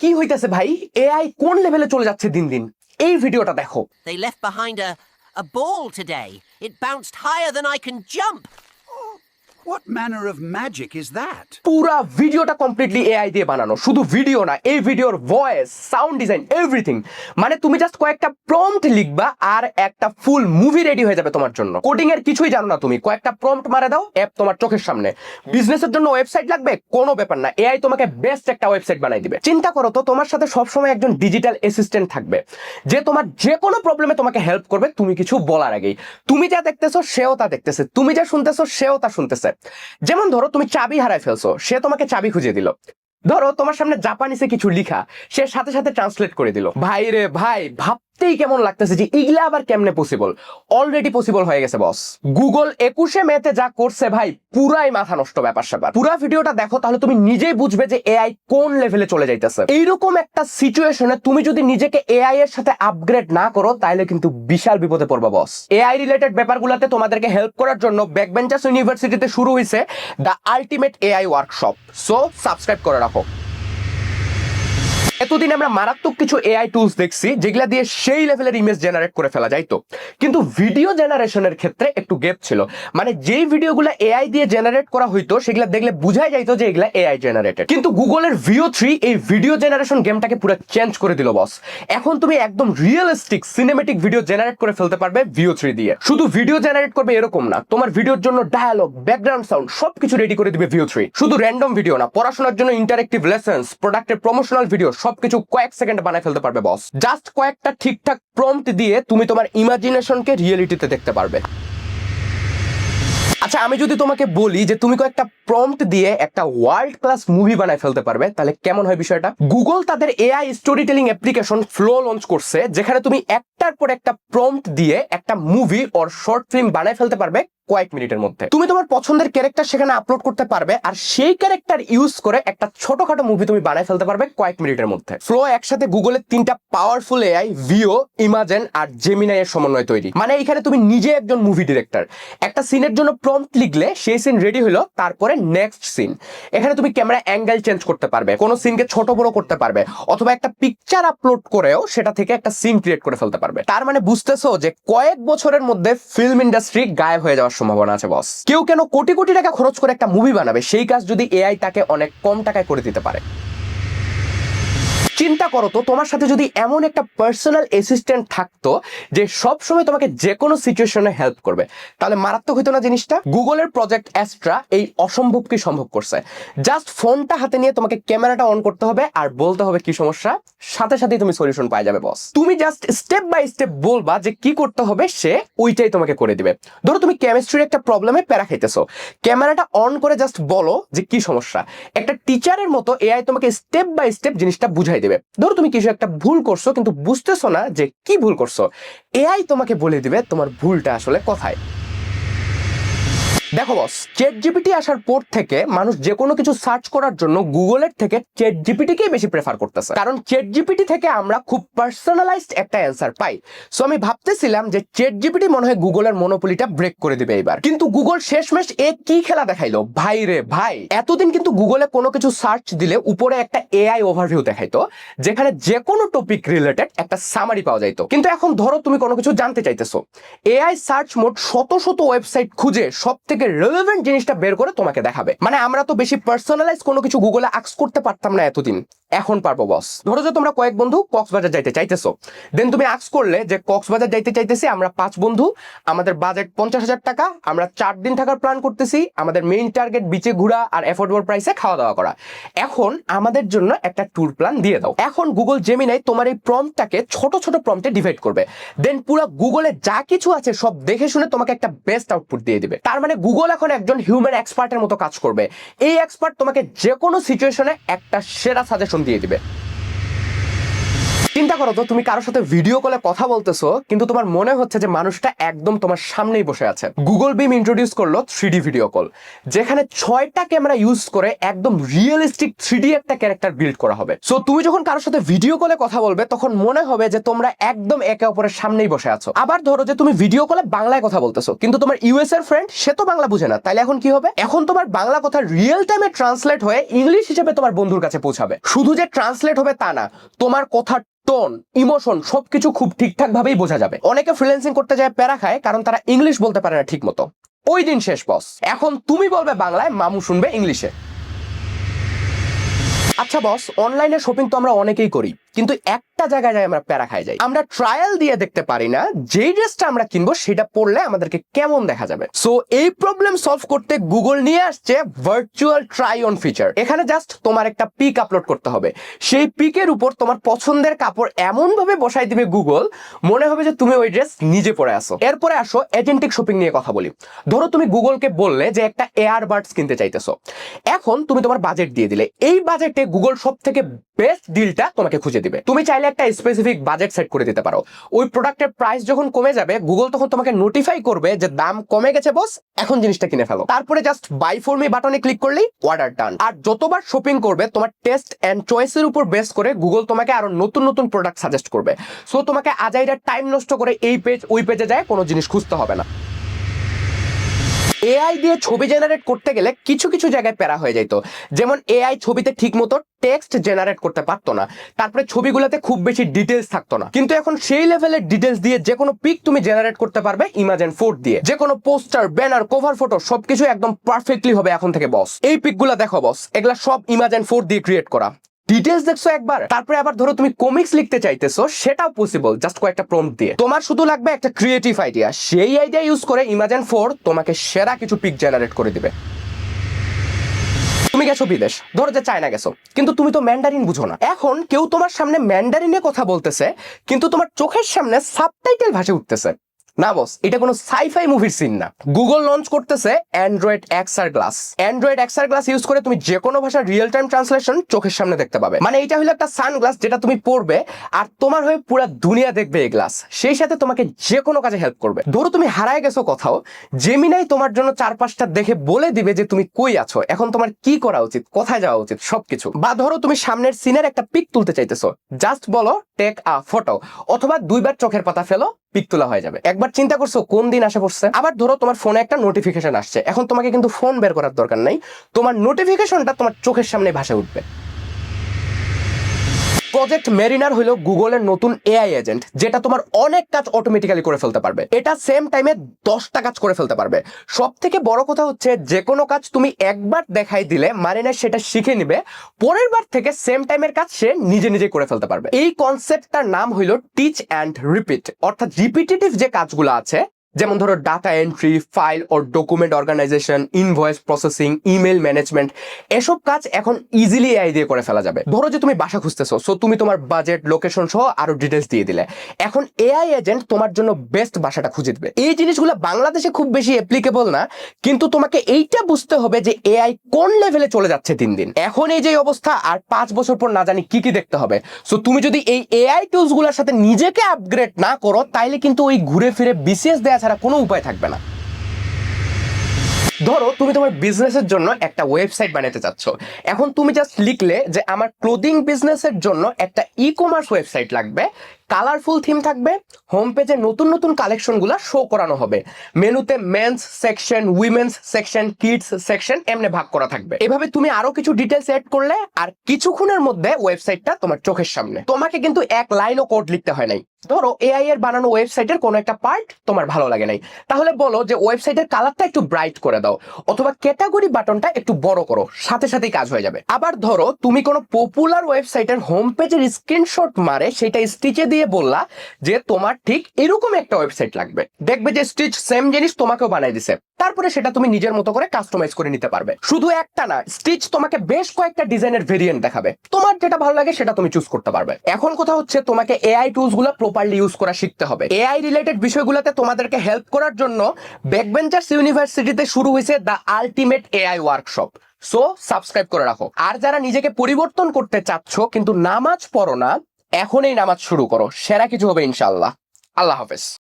কি হইতেছে ভাই? এআই কোন লেভেলে চলে যাচ্ছে দিন দিন? এই ভিডিওটা দেখো। Left behind a ball today it bounced higher than I can jump What manner of magic is that? পুরা ভিডিওটা কমপ্লিটলি এআই দিয়ে বানানো। শুধু ভিডিও না, এই ভিডিওর ভয়েস সাউন্ড ডিজাইন এভরিথিং মানে তুমি জাস্ট কয়েকটা প্রম্পট লিখবা আর একটা ফুল মুভি রেডি হয়ে যাবে তোমার জন্য। কোডিং এর কিছুই জানো না তুমি। কয়েকটা প্রম্পট মারে দাও অ্যাপ তোমার চোখের সামনে। বিজনেসের জন্য ওয়েবসাইট লাগবে? কোনো ব্যাপার না। এআই তোমাকে বেস্ট একটা ওয়েবসাইট বানাই দিবে। চিন্তা করো তো, তোমার সাথে সবসময় একজন ডিজিটাল অ্যাসিস্ট্যান্ট থাকবে। যে তোমার যে কোনো প্রবলেমে তোমাকে হেল্প করবে, তুমি কিছু বলার আগেই। তুমি যা দেখতেছো, সেও তা দেখতেছে। তুমি যা শুনতেছো, সেও তা শুনতেছে। যেমন ধরো তুমি চাবি হারায় ফেলছো, সে তোমাকে চাবি খুঁজে দিল। ধরো তোমার সামনে জাপানিসে কিছু লিখা, সে সাথে সাথে ট্রান্সলেট করে দিল। ভাই রে ভাই ভাবতেই কেমন লাগতেছে যে ইগলা আবার কেমনে পসিবল অলরেডি পসিবল হয়ে গেছে বস গুগল একুশে মেতে যা করছে ভাই, পুরাই মাথা নষ্ট ব্যাপার স্যাপার। পুরা ভিডিওটা দেখো, তাহলে তুমি নিজেই বুঝবে যে এআই কোন লেভেলে চলে যাইতেছে। এইরকম একটা সিচুয়েশনে তুমি যদি নিজেকে এআই এর সাথে আপগ্রেড না করো তাহলে কিন্তু বিশাল বিপদে পড়বে বস এআই রিলেটেড ব্যাপারগুলোতে তোমাদেরকে হেল্প করার জন্য ব্যাকবেঞ্চার্স ইউনিভার্সিটিতে শুরু হয়েছে the ultimate AI workshop so subscribe করে রাখো। এতদিন আমরা মারাত্মক কিছু এআই টুলস দেখছি, যেগুলা দিয়ে সেই লেভেলের ইমেজ জেনারেট করে ফেলা যাইতো কিন্তু ভিডিও জেনারেশনের ক্ষেত্রে একটু গ্যাপ ছিল। মানে যেই ভিডিওগুলো এআই দিয়ে জেনারেট করা হইতো, সেগুলা দেখলে বুঝাই যাইতো যে এগুলা এআই জেনারেটেড কিন্তু গুগলের ভিও থ্রি এই ভিডিও জেনারেশন গেমটাকে পুরো চেঞ্জ করে দিল বস এখন তুমি একদম রিয়েলিস্টিক সিনেমেটিক ভিডিও জেনারেট করে ফেলতে পারবে ভিও থ্রি দিয়ে। শুধু ভিডিও জেনারেট করবে এরকম না, তোমার ভিডিওর জন্য ডায়ালগ ব্যাকগ্রাউন্ড সাউন্ড সবকিছু রেডি করে দিবে ভিও থ্রি শুধু র্যান্ডম ভিডিও না, পড়াশোনার জন্য ইন্টারেক্টিভ লেসন্স প্রোডাক্টের প্রমোশনাল ভিডিও সবকিছু কয়েক সেকেন্ডে বানায় ফেলতে পারবে বস জাস্ট কয়েকটা ঠিকঠাক প্রম্পট দিয়ে তুমি তোমার ইমাজিনেশনকে রিয়েলিটিতে দেখতে পারবে। আচ্ছা আমি যদি তোমাকে বলি যে তুমি কয়েকটা প্রম্পট দিয়ে একটা ওয়ার্ল্ড ক্লাস মুভি বানায় ফেলতে পারবে, তাহলে কেমন হয় বিষয়টা? গুগল তাদের AI storytelling application Flow launch করছে, যেখানে তুমি একটার পর একটা প্রম্পট দিয়ে একটা মুভি ওর শর্ট ফিল্ম বানায় ফেলতে পারবে কয়েক মিনিটের মধ্যে। তুমি তোমার পছন্দের ক্যারেক্টার সেখানে আপলোড করতে পারবে আর সেই ক্যারেক্টার ইউজ করে একটা ছোটখাটো মুভি তুমি বানায় ফেলতে পারবে কয়েক মিনিটের মধ্যে। ফ্লো একসাথে গুগলের তিনটা পাওয়ারফুল এআই ভিও ইমাজেন আর জেমিনাই এর সমন্বয় তৈরি। মানে এখানে তুমি নিজে একজন মুভি ডিরেক্টর একটা সিনের জন্য প্রম্পট লিখলে সেই সিন রেডি হলো, তারপরে নেক্সট সিন এখানে তুমি ক্যামেরা অ্যাঙ্গেল চেঞ্জ করতে পারবে, কোনো সিনকে ছোট বড় করতে পারবে, অথবা একটা পিকচার আপলোড করেও সেটা থেকে একটা সিন ক্রিয়েট করে ফেলতে পারবে। তার মানে বুঝতেছো যে কয়েক বছরের মধ্যে ফিল্ম ইন্ডাস্ট্রি গায়েব হয়ে যাওয়ার সম্ভাবনা আছে বস কেউ কেন কোটি কোটি টাকা খরচ করে একটা মুভি বানাবে, সেই কাজ যদি এআই তাকে অনেক কম টাকায় করে দিতে পারে। চিন্তা করো তো, তোমার সাথে যদি এমন একটা পার্সোনাল অ্যাসিস্ট্যান্ট থাকতো যে সব সময় তোমাকে যে কোনো সিচুয়েশনে হেল্প করবে। তাহলে মারাত্মক হইতো না জিনিসটা? গুগলের প্রজেক্ট অ্যাস্ট্রা এই অসম্ভবকে সম্ভব করছে। জাস্ট ফোনটা হাতে নিয়ে তোমাকে ক্যামেরাটা অন করতে হবে আর বলতে হবে কি সমস্যা? সাথে সাথেই তুমি সলিউশন পাই যাবে বস তুমি জাস্ট স্টেপ বাই স্টেপ বলবা যে কি করতে হবে, সে ওইটাই তোমাকে করে দিবে। ধরো তুমি কেমিস্ট্রির একটা প্রবলেমে প্যারা খাইতেছো। ক্যামেরাটা অন করে জাস্ট বলো যে কি সমস্যা? একটা টিচারের মতো এআই তোমাকে স্টেপ বাই স্টেপ জিনিসটা বুঝাই দেবে। ধরো তুমি কিছু একটা ভুল করছ, কিন্তু বুঝতেছো না যে কি ভুল করছ। এআই তোমাকে বলে দিবে তোমার ভুলটা আসলে কোথায়। দেখো বস চেট জিপিটি আসার পর থেকে মানুষ যে কোনো কিছু সার্চ করার জন্য গুগলের থেকে চেট জিপিটিকেই বেশি প্রেফার করতেছে। কারণ চেট জিপিটি থেকে আমরা খুব পার্সোনালাইজড একটা অ্যান্সার পাই। সো আমি ভাবতেছিলাম যে চেট জিপিটি মনে হয় গুগলের মনোপলিটা ব্রেক করে দিবে এবার কিন্তু গুগল শেষমেশ এ কি খেলা দেখাইলো? ভাই রে ভাই, এতদিন কিন্তু গুগলে কোনো কিছু সার্চ দিলে উপরে একটা এআই ওভারভিউ দেখাইতো, যেখানে যে কোনো টপিক রিলেটেড একটা সামারি পাওয়া যাইতো। কিন্তু এখন ধরো তুমি কোনো কিছু জানতে চাইতেছো। এআই সার্চ মোড শত শত ওয়েবসাইট খুঁজে সব থেকে রেলেভেন্ট জিনিসটা বের করে তোমাকে দেখাবে। মানে আমরা তো বেশি পার্সোনালাইজ কোনো কিছু গুগলে আক্স করতে পারতাম না এতদিন। এখন পারব বস ধরো যে তোমরা কয়েক বন্ধু কক্সবাজার যাইতে চাইতেছো। দেন তুমি আক্স করলে যে কক্সবাজার যাইতে চাইতেছি আমরা পাঁচ বন্ধু, আমাদের বাজেট পঞ্চাশ হাজার টাকা, আমরা চার দিন থাকার প্ল্যান করতেছি, আমাদের মেইন টার্গেট বিচে ঘোরা আর অ্যাফোর্ডেবল প্রাইসে খাওয়া দাওয়া করা। এখন আমাদের জন্য একটা ট্যুর প্ল্যান দিয়ে দাও। এখন গুগল জেমিনাই তোমার এই প্রম্পটাকে ছোট ছোট প্রম্পটে ডিভাইড করবে। দেন পুরো গুগলে যা কিছু আছে সব দেখে শুনে তোমাকে একটা বেস্ট আউটপুট দিয়ে দিবে। তার মানে গুগল এখন একজন হিউম্যান এক্সপার্টের মতো কাজ করবে। এই এক্সপার্ট তোমাকে যে কোনো সিচুয়েশনে একটা সেরা সাজেশন দিয়ে দিবে। চিন্তা করো তো, তুমি কারোর সাথে ভিডিও কলে কথা বলতেছো, কিন্তু তোমার মনে হচ্ছে যে মানুষটা একদম তোমার সামনেই বসে আছে। গুগল বিম ইন্ট্রোডিউস করল থ্রি ভিডিও কল যেখানে ছয়টা ক্যামেরা ইউজ করে একদম রিয়েলিস্টিক থ্রি একটা ক্যারেক্টার বিল্ড করা হবে। সো তুমি যখন কারোর সাথে ভিডিও কলে কথা বলবে, তখন মনে হবে যে তোমরা একদম একে অপরের সামনেই বসে আছো। আবার ধরো যে তুমি ভিডিও কলে বাংলায় কথা বলতেছো, কিন্তু তোমার ইউএস এর ফ্রেন্ড সে তো বাংলা বুঝে না, তাইলে এখন কি হবে? এখন তোমার বাংলা কথা রিয়েল টাইমে ট্রান্সলেট হয়ে ইংলিশ হিসেবে তোমার বন্ধুর কাছে পৌঁছাবে। শুধু যে ট্রান্সলেট হবে তা না, তোমার কথার টোন ইমোশন সবকিছু খুব ঠিকঠাক ভাবেই বোঝা যাবে। অনেকে ফ্রিল্যান্সিং করতে যায়, প্যারা খায়, কারণ তারা ইংলিশ বলতে পারে না ঠিক মতো ওই দিন শেষ বস এখন তুমি বলবে বাংলায়, মামু শুনবে ইংলিশে আচ্ছা বস অনলাইনে শপিং তো আমরা অনেকেই করি, কিন্তু একটা জায়গায় যাই আমরা প্যারা খাই যাই। আমরা ট্রায়াল দিয়ে দেখতে পারি না যেই ড্রেসটা আমরা কিনবো সেটা পরলে আমাদেরকে কেমন দেখা যাবে। সো এই প্রবলেম সলভ করতে গুগল নিয়ে আসছে ভার্চুয়াল ট্রাই অন ফিচার এখানে জাস্ট তোমার একটা পিক আপলোড করতে হবে। সেই পিকের উপর তোমার পছন্দের কাপড় এমন ভাবে বসাই দিবে গুগল মনে হবে যে তুমি ওই ড্রেস নিজে পরে আসো এরপরে আসো এজেন্টিক শপিং নিয়ে কথা বলি। ধরো তুমি গুগলকে বললে যে একটা এয়ার বাডস কিনতে চাইতেছো। এখন তুমি তোমার বাজেট দিয়ে দিলে। এই বাজেটে গুগল সব থেকে বেস্ট ডিলটা তোমাকে খুঁজে দিবে। তুমি চাইলে একটা স্পেসিফিক বাজেট সেট করে দিতে পারো। ওই প্রোডাক্টের প্রাইস যখন কমে যাবে গুগল তখন তোমাকে নোটিফাই করবে যে দাম কমে গেছে বস এখন জিনিসটা কিনে ফেলো। তারপরে জাস্ট বাই ফর মি বাটনে ক্লিক করলেই অর্ডার ডান আর যতবার শপিং করবে, তোমার টেস্ট এন্ড চয়েসের উপর বেস করে গুগল তোমাকে আরও নতুন নতুন প্রোডাক্ট সাজেস্ট করবে। সো তোমাকে আজাইরা টাইম নষ্ট করে এই পেজ ওই পেজে যায়, কোনো জিনিস খুঁজতে হবে না। এআই দিয়ে ছবি জেনারেট করতে গেলে কিছু কিছু জায়গায় প্যারা হয়ে যেত যেমন এআই ছবিতে ঠিক মতো টেক্সট জেনারেট করতে পারতো না। তারপরে ছবিগুলোতে খুব বেশি ডিটেলস থাকতো না। কিন্তু এখন সেই লেভেলের ডিটেলস দিয়ে যে কোনো পিক তুমি জেনারেট করতে পারবে ইমাজেন ফোর দিয়ে। যে কোনো পোস্টার ব্যানার কভার ফটো সবকিছু একদম পারফেক্টলি হবে এখন থেকে বস এই পিকগুলো দেখো বস এগুলা সব ইমাজেন ফোর দিয়ে ক্রিয়েট করা। ডিটেলস দেখছ একবার? তারপরে আবার ধরো তুমি কমিক্স লিখতে চাইতেছো, সেটাও পসিবল জাস্ট কয়েকটা প্রম্পট দিয়ে। তোমার শুধু লাগবে একটা ক্রিয়েটিভ আইডিয়া সেই আইডিয়া ইউজ করে ইমাজেন ফোর তোমাকে সেরা কিছু পিক জেনারেট করে দিবে। তুমি গেছো বিদেশ, ধরো যে চায়না গেছো, কিন্তু তুমি তো ম্যান্ডারিন বুঝো না। এখন কেউ তোমার সামনে ম্যান্ডারিনে কথা বলতেছে, কিন্তু তোমার চোখের সামনে সাবটাইটেল ভাসে উঠতেছে। না বস এটা কোনো সাইফাই মুভির সিন না। গুগল লঞ্চ করতেছে Android XR glass Android XR glass use করে তুমি যে কোনো ভাষার রিয়েল টাইম ট্রান্সলেশন চোখের সামনে দেখতে পাবে। মানে এটা হলো একটা সানগ্লাস যেটা তুমি পরবে আর তোমার হয়ে পুরো দুনিয়া দেখবে এই গ্লাস সেই সাথে তোমাকে যে কোনো কাজে হেল্প করবে। ধরো তুমি হারায় গেছো কোথাও জেমিনাই তোমার জন্য চার পাঁচটা দেখে বলে দিবে যে তুমি কই আছো। এখন তোমার কি করা উচিত, কোথায় যাওয়া উচিত, সবকিছু। বা ধরো তুমি সামনের সিনের একটা পিক তুলতে চাইতেছো। জাস্ট বলো টেক আ ফটো অথবা দুইবার চোখের পাতা ফেলো পিক তোলা হয়ে যাবে। একবার চিন্তা করছ কোন দিন আসে পড়ছে? আবার ধরো তোমার ফোনে একটা নোটিফিকেশন আসছে। এখন তোমাকে কিন্তু ফোন বের করার দরকার নাই। তোমার নোটিফিকেশনটা তোমার চোখের সামনে ভাসে উঠবে। প্রজেক্ট মেরিনার হলো গুগলের নতুন এআই এজেন্ট যেটা তোমার অনেক কাজ অটোমেটিক্যালি করে ফেলতে পারবে। এটা সেম টাইমে দশটা কাজ করে ফেলতে পারবে। সব থেকে বড় কথা হচ্ছে, যে কোনো কাজ তুমি একবার দেখাই দিলে মারিনা সেটা শিখে নিবে, পরের বার থেকে সেম টাইমের কাজ সে নিজে নিজে করে ফেলতে পারবে। এই কনসেপ্টটার নাম হইল টিচ অ্যান্ড রিপিট অর্থাৎ রিপিটেটিভ যে কাজগুলো আছে যেমন ধরো ডাটা এন্ট্রি ফাইল ও document organisation invoice processing email management এসব কাজ এখন ইজিলি এআই দিয়ে করে ফেলা যাবে। ধরো যে তুমি বাসা খুঁজতেছো সো তুমি তোমার বাজেট লোকেশন সহ আরও ডিটেলস দিয়ে দিলে। এখন এআই এজেন্ট তোমার জন্য বেস্ট বাসাটা খুঁজে দিবে। এই জিনিসগুলো বাংলাদেশে খুব বেশি অ্যাপ্লিকেবল না, কিন্তু তোমাকে এইটা বুঝতে হবে যে এআই কোন লেভেলে চলে যাচ্ছে দিন দিন। এখন এই যে অবস্থা, আর পাঁচ বছর পর না জানি কি কি দেখতে হবে। সো তুমি যদি এই এআই টুলসগুলোর সাথে নিজেকে আপগ্রেড না করো, তাইলে কিন্তু ওই ঘুরে ফিরে বিসিএস দেওয়া ছাড়া কোনো উপায় থাকবে না। ধরো তুমি তোমার বিজনেসের জন্য একটা ওয়েবসাইট বানাতে চাচ্ছ। এখন তুমি জাস্ট লিখলে যে আমার ক্লোদিং বিজনেসের জন্য একটা ই কমার্স ওয়েবসাইট লাগবে। কালারফুল থিম থাকবে, হোম পেজে নতুন নতুন কালেকশনগুলো শো করানো হবে। মেনুতে men's section women's section kids section এমনি ভাগ করা থাকবে। এভাবে তুমি আরও কিছু ডিটেলস এড করলে আর কিছুক্ষণের মধ্যে ওয়েবসাইটটা তোমার চোখের সামনে। তোমাকে কিন্তু এক লাইনও কোড লিখতে হয় নাই। ধরো এআই এর বানানো ওয়েবসাইটের কোনো একটা পার্ট তোমার ভালো লাগে নাই। তাহলে বলো যে ওয়েবসাইটের কালারটা একটু ব্রাইট করে দাও, অথবা ক্যাটাগরি বাটনটা একটু বড় করো, সাথে সাথেই কাজ হয়ে যাবে। আবার ধরো, তুমি কোনো পপুলার ওয়েবসাইটের হোম পেজের স্ক্রিনশট মারে, সেটা স্টিচে দিয়ে বললা যে তোমার ঠিক এরকম একটা ওয়েবসাইট লাগবে। দেখবে যে স্টিচ সেম জিনিস তোমাকেও বানাই দিছে। তারপরে সেটা তুমি নিজের মতো করে কাস্টমাইজ করে নিতে পারবে। শুধু একটা না স্টিচ তোমাকে বেশ কয়েকটা ডিজাইনের ভেরিয়েন্ট দেখাবে। তোমার যেটা ভালো লাগে সেটা তুমি চুজ করতে পারবে। এখন কথা হচ্ছে তোমাকে এআই টুলসগুলো প্রপারলি ইউজ করা শিখতে হবে। এআই রিলেটেড বিষয়গুলোতে তোমাদেরকে হেল্প করার জন্য ব্যাকবেঞ্চার্স ইউনিভার্সিটিতে শুরু হয়েছে the ultimate AI workshop so subscribe করে রাখো। আর যারা নিজেকে পরিবর্তন করতে চাচ্ছ, কিন্তু নামাজ পড়ো না এখনই নামাজ শুরু করো সেরা কিছু হবে ইনশাল্লাহ আল্লাহ হাফেজ।